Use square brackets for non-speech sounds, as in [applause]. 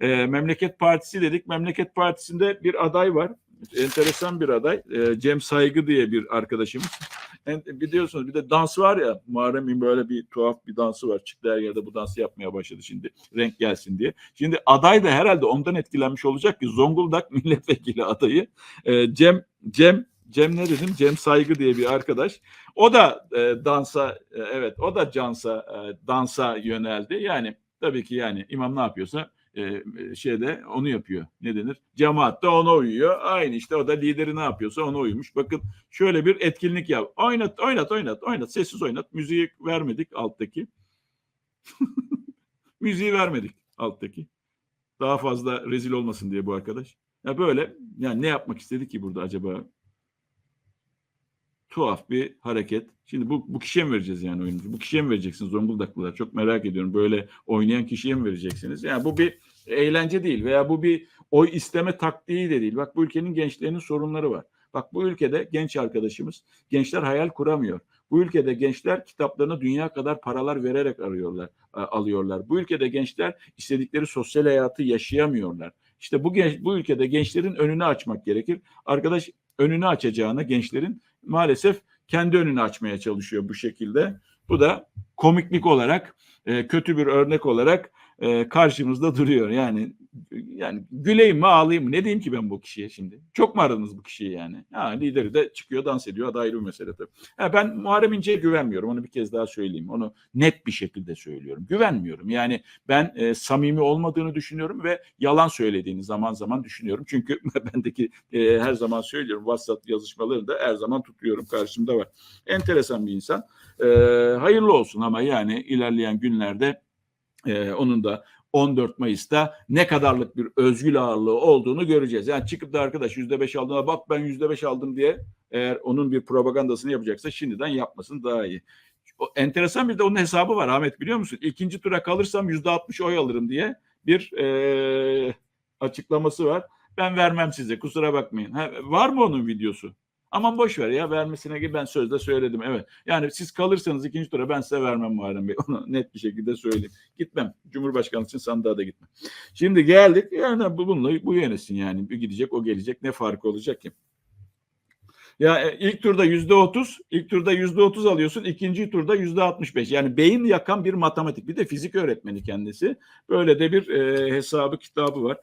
E, Memleket Partisi dedik. Memleket Partisi'nde bir aday var. Enteresan bir aday. E, Cem Saygı diye bir arkadaşımız. En, biliyorsunuz bir de dans var ya Muharrem'in böyle bir tuhaf bir dansı var. Çıktı her yerde bu dansı yapmaya başladı şimdi. Renk gelsin diye. Şimdi aday da herhalde ondan etkilenmiş olacak ki Zonguldak [laughs] milletvekili adayı e, Cem Cem Cem ne dedim? Cem Saygı diye bir arkadaş. O da e, dansa e, evet o da cansa e, dansa yöneldi. Yani tabii ki yani imam ne yapıyorsa e, şeyde onu yapıyor. Ne denir? Cemaat da ona uyuyor. Aynı işte o da lideri ne yapıyorsa ona uymuş. Bakın şöyle bir etkinlik yap. Oynat, oynat, oynat, oynat. Sessiz oynat. Müziği vermedik alttaki. [laughs] Müziği vermedik alttaki. Daha fazla rezil olmasın diye bu arkadaş. Ya böyle yani ne yapmak istedi ki burada acaba? Tuhaf bir hareket. Şimdi bu, bu kişiye mi vereceğiz yani oyunu? Bu kişiye mi vereceksiniz Zonguldaklılar? Çok merak ediyorum. Böyle oynayan kişiye mi vereceksiniz? Yani bu bir eğlence değil veya bu bir oy isteme taktiği de değil. Bak bu ülkenin gençlerinin sorunları var. Bak bu ülkede genç arkadaşımız, gençler hayal kuramıyor. Bu ülkede gençler kitaplarına dünya kadar paralar vererek arıyorlar, alıyorlar. Bu ülkede gençler istedikleri sosyal hayatı yaşayamıyorlar. İşte bu genç, bu ülkede gençlerin önünü açmak gerekir. Arkadaş önünü açacağına gençlerin maalesef kendi önünü açmaya çalışıyor bu şekilde. Bu da komiklik olarak, e, kötü bir örnek olarak e, karşımızda duruyor. Yani yani güleyim mi ağlayayım mı ne diyeyim ki ben bu kişiye şimdi? Çok mu aradınız bu kişiyi yani? Ha, lideri de çıkıyor dans ediyor. Da ayrı bir mesele tabii. Ha, ben Muharrem İnce'ye güvenmiyorum. Onu bir kez daha söyleyeyim. Onu net bir şekilde söylüyorum. Güvenmiyorum. Yani ben e, samimi olmadığını düşünüyorum ve yalan söylediğini zaman zaman düşünüyorum. Çünkü [laughs] bendeki e, her zaman söylüyorum WhatsApp yazışmalarını da her zaman tutuyorum. Karşımda var. Enteresan bir insan. E, hayırlı olsun ama yani ilerleyen günlerde e, onun da 14 Mayıs'ta ne kadarlık bir özgül ağırlığı olduğunu göreceğiz. Yani çıkıp da arkadaş %5 aldığına bak ben %5 aldım diye eğer onun bir propagandasını yapacaksa şimdiden yapmasın daha iyi. O, enteresan bir de onun hesabı var Ahmet biliyor musun? İkinci tura kalırsam %60 oy alırım diye bir e, açıklaması var. Ben vermem size kusura bakmayın. Ha, var mı onun videosu? Aman boş ver ya vermesine gibi ben sözde söyledim evet. Yani siz kalırsanız ikinci tura ben size vermem Muharrem Bey. [laughs] Onu net bir şekilde söyleyeyim. Gitmem. Cumhurbaşkanı için sandığa da gitmem. Şimdi geldik. Yani bu bununla bu yönesin yani. Bir gidecek o gelecek. Ne farkı olacak ki? Ya e, ilk turda yüzde otuz, ilk turda yüzde otuz alıyorsun, ikinci turda yüzde altmış beş. Yani beyin yakan bir matematik. Bir de fizik öğretmeni kendisi. Böyle de bir e, hesabı kitabı var.